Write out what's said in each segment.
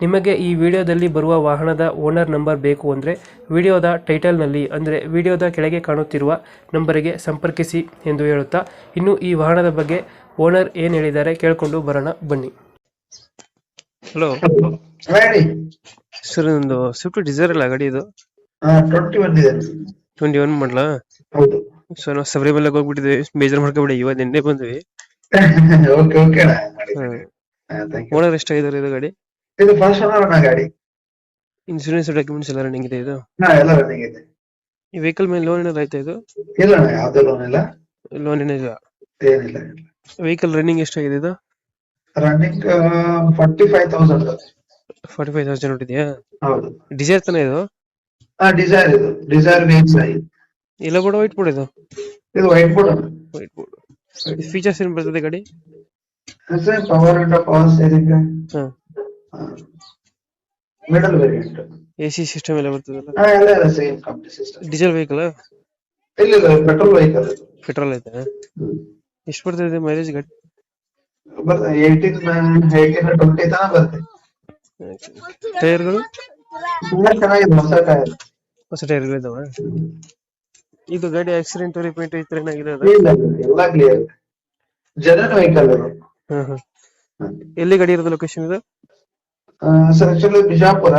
ನಿಮಗೆ ಈ ವಿಡಿಯೋದಲ್ಲಿ ಬರುವ ವಾಹನದ ಓನರ್ ನಂಬರ್ ಬೇಕು ಅಂದರೆ ವಿಡಿಯೋದ ಟೈಟಲ್ನಲ್ಲಿ ಅಂದರೆ ವಿಡಿಯೋದ ಕೆಳಗೆ ಕಾಣುತ್ತಿರುವ ನಂಬರಿಗೆ ಸಂಪರ್ಕಿಸಿ ಎಂದು ಹೇಳುತ್ತಾ ಇನ್ನು ಈ ವಾಹನದ ಬಗ್ಗೆ ಓನರ್ ಏನು ಹೇಳಿದ್ದಾರೆ ಕೇಳಿಕೊಂಡು ಬರೋಣ ಬನ್ನಿ. ಹಲೋ ಹೇಳಿ. ಸರ್ ನಂದು ಸ್ವಿಫ್ಟ್ ಡಿಸೈರ್ ಅಲ್ಲ ಗಾಡಿ ಇದು. ಟ್ವೆಂಟಿ ಒನ್ ಇದೆ. ಟ್ವೆಂಟಿ ಒನ್ ಮಾಡಲ ಹೌದು. ಸೊ ನಾವು ಶಬರಿಮಲೆಗೆ ಹೋಗ್ಬಿಟ್ಟಿದ್ವಿ ಬೇಜಾರು ಮಾಡ್ಕೊಬಿಡಿ ಇವಾಗ ನಿನ್ನೆ ಬಂದ್ವಿ ಓಕೆ ಓಕೆ ಓನರ್ ಎಷ್ಟಾಗಿದ್ದಾರೆ ಇದು ಗಾಡಿ? ಇದು ಫಸ್ಟ್ ಓನರ್ ಅಣ್ಣ ಗಾಡಿ. ಇನ್ಶೂರೆನ್ಸ್ ಡಾಕ್ಯುಮೆಂಟ್ಸ್ ಎಲ್ಲ ರನ್ನಿಂಗ್ ಇದೆ ಇದು? ಹಾ ಎಲ್ಲ ರನ್ನಿಂಗ್ ಇದೆ. ಈ ವೆಹಿಕಲ್ ಮೇಲೆ ಲೋನ್ ಏನಾದ್ರು ಆಯ್ತಾ ಇದು? ಇಲ್ಲ ಅಣ್ಣ ಯಾವುದೇ ಲೋನ್ ಇಲ್ಲ. ಲೋನ್ ಏನಿಲ್ಲ? ಏನಿಲ್ಲ ವೆಹಿಕಲ್ ರನ್ನಿಂಗ್ ಎಷ್ಟಾಗಿದೆ ಇದು? Running forty five thousand forty five thousand ಹೊಟ್ಟಿದ್ಯಾ ಹೌದು. ಡಿಸೈರ್ ತಾನೇ ಇದು? ಹಾ ಡಿಸೈರ್ ಇದು. ಡಿಸೈರ್ ವೇಕ್ಸ್ ಆಗಿ ಎಲ್ಲ ಬೋರ್ಡ್ ವೈಟ್ ಬೋರ್ಡ್ ಇದು? ಇದು ವೈಟ್ ಬೋರ್ಡ್ ಅಣ್ಣ. ವೈಟ್ ಬೋರ್ಡ್ ಫೀಚರ್ಸ್ ಏನ್ ಬರ್ತದೆ ಗಾಡಿ? ಪವರ್ ವಿಂಡೋ ಪವರ್ ಸ್ಟೇರಿಂಗ್ ಹಾ. ಮಿಡಲ್ ವೇರಿಯಂಟ್ ಎಸಿ ಸಿಸ್ಟಮ್ ಎಲ್ಲ ಬರ್ತದಲ್ಲ? ಎಲ್ಲ ಇಲ್ಲ same company system diesel vehicle ಇಲ್ಲ ಇಲ್ಲ ಪೆಟ್ರೋಲ್ ವೆಹಿಕಲ್ ಪೆಟ್ರೋಲ್ ಐತೆ ಎಷ್ಟು ಬರ್ತದೆ ಮೈಲೇಜ್ ಗಾಡಿ ಬರ್ತದೆ ಏಯ್ಟೀನ್ ಏಯ್ಟೀನ್ ಟ್ವೆಂಟಿ ತನಕ ಬರುತ್ತೆ. ಟೈರ್ಗಳು ತುಂಬಾ ಚೆನ್ನಾಗಿದೆ ಹೊಸ ಟೈರ್ ಹೊಸ ಟೈರ್ಗಳು ಇದಾವ? ಇದು ಗಾಡಿ ಆಕ್ಸಿಡೆಂಟ್ ರಿಪೇಂಟ್ ಐತ್ರ ತರ ಏನಾಗಿದೆ ಅದು? ಇಲ್ಲ ಎಲ್ಲ ಕ್ಲಿಯರ್ ಜನರಲ್ ವೆಹಿಕಲ್ ಅದು. ಹಾ ಹಾ ಎಲ್ಲಿ ಗಾಡಿ ಇರೋದು ಲೊಕೇಶನ್ ಇದು? ಸರ್ ಆಕ್ಚುಲಿ ಬಿಜಾಪುರ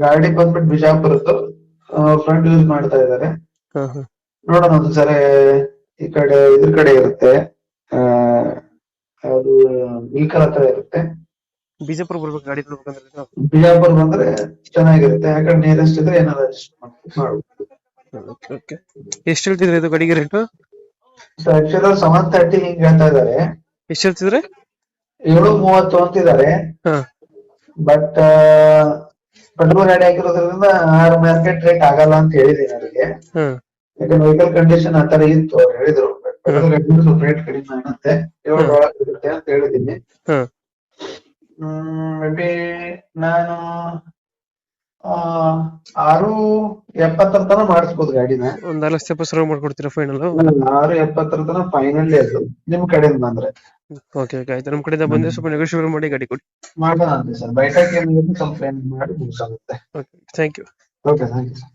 ಗಾಡಿ ಬಂದ್ಬಿಟ್ಟು ಬಿಜಾಪುರದ್ದು ಫ್ರಂಟ್ ಯೂಸ್ ಮಾಡ್ತಾ ಇದ್ದಾರೆ. ನೋಡೋಣ ಒಂದು ಸರಿ ಈ ಕಡೆ ಇದ್ರ ಕಡೆ ಇರುತ್ತೆ. ಅದು ಇಲ್ಕಲ್ ಹತ್ರ ಇರುತ್ತೆ. ಬಿಜಾಪುರ ಬರ್ಬೇಕು ಗಾಡಿ ಬರ್ಬೇಕಂದ್ರೆ. ಬಿಜಾಪುರ ಬಂದ್ರೆ ಚೆನ್ನಾಗಿರುತ್ತೆ. ಯಾಕಂದ್ರೆ ನಿಯರೆಸ್ಟ್ ಇದ್ರೆ ಏನಾದ್ರು ಅಡ್ಜಸ್ಟ್ ಮಾಡ್ಬೋದು. ಎಷ್ಟು ಹೇಳ್ತಿದ್ರೆ ಇದು ಗಾಡಿಗೆ rate sir actually seven thirty ಹಿಂಗ್ ಹೇಳ್ತಾ ಇದ್ದಾರೆ. ಎಷ್ಟು ಹೇಳ್ತಿದ್ರೆ? ಏಳು ಮೂವತ್ತು ಅಂತಿದ್ದಾರೆ. ಹಾ. ಬಟ್ ಪೆಟ್ರೋಲ್ ರೆಡಿ ಆಗಿರೋದ್ರಿಂದ ಆರ್ ಮಾರ್ಕೆಟ್ ರೇಟ್ ಆಗಲ್ಲ ಅಂತ ಹೇಳಿದೀನಿ ಅವರಿಗೆ ಹಾ ಯಾಕಂದ್ರೆ ವೆಹಿಕಲ್ ಕಂಡೀಷನ್ ಆತರ ಇತ್ತು ಅವ್ರು ಹೇಳಿದ್ರು. ಸ್ವಲ್ಪ ರೇಟ್ ಕಡಿಮೆ ಆಗುತ್ತೆ ಏಳು ಒಳಗೆ ಇರುತ್ತೆ ಅಂತ ಹೇಳಿದೀನಿ ಹ್ಮ್. ಮೇ ಬಿ ನಾನು ಆ, ಆರು ಎಪ್ಪತ್ತರ ತನ ಮಾಡಿಸ್ಬೋದು ಗಾಡಿನ. ಒಂದ್ ಲಕ್ಷ ಮಾಡ್ಕೊಡ್ತೀರಾ ಫೈನಲ್ ಆರು ಎಪ್ಪತ್ತರ ತನ ಫೈನಲ್ ಅದು. ನಿಮ್ ಕಡೆಯಿಂದ ಬಂದ್ರೆ. ಓಕೆ ಓಕೆ ಆಯ್ತು. ನಮ್ಮ ಕಡೆಯಿಂದ ಬಂದ್ರೆ ಸ್ವಲ್ಪ ನೆಗೋಷಿಯೇಟ್ ಮಾಡಿ ಗಾಡಿ ಕೊಡಿ. ಮಾಡೋಣ ಸರ್. ಬೈಟಾಕ್ ಏನಿರುತ್ತೆ ಸ್ವಲ್ಪ ಏನ್ ಮಾಡಿ ಮುಗಿಸಾಗುತ್ತೆ okay thank you okay thank you sir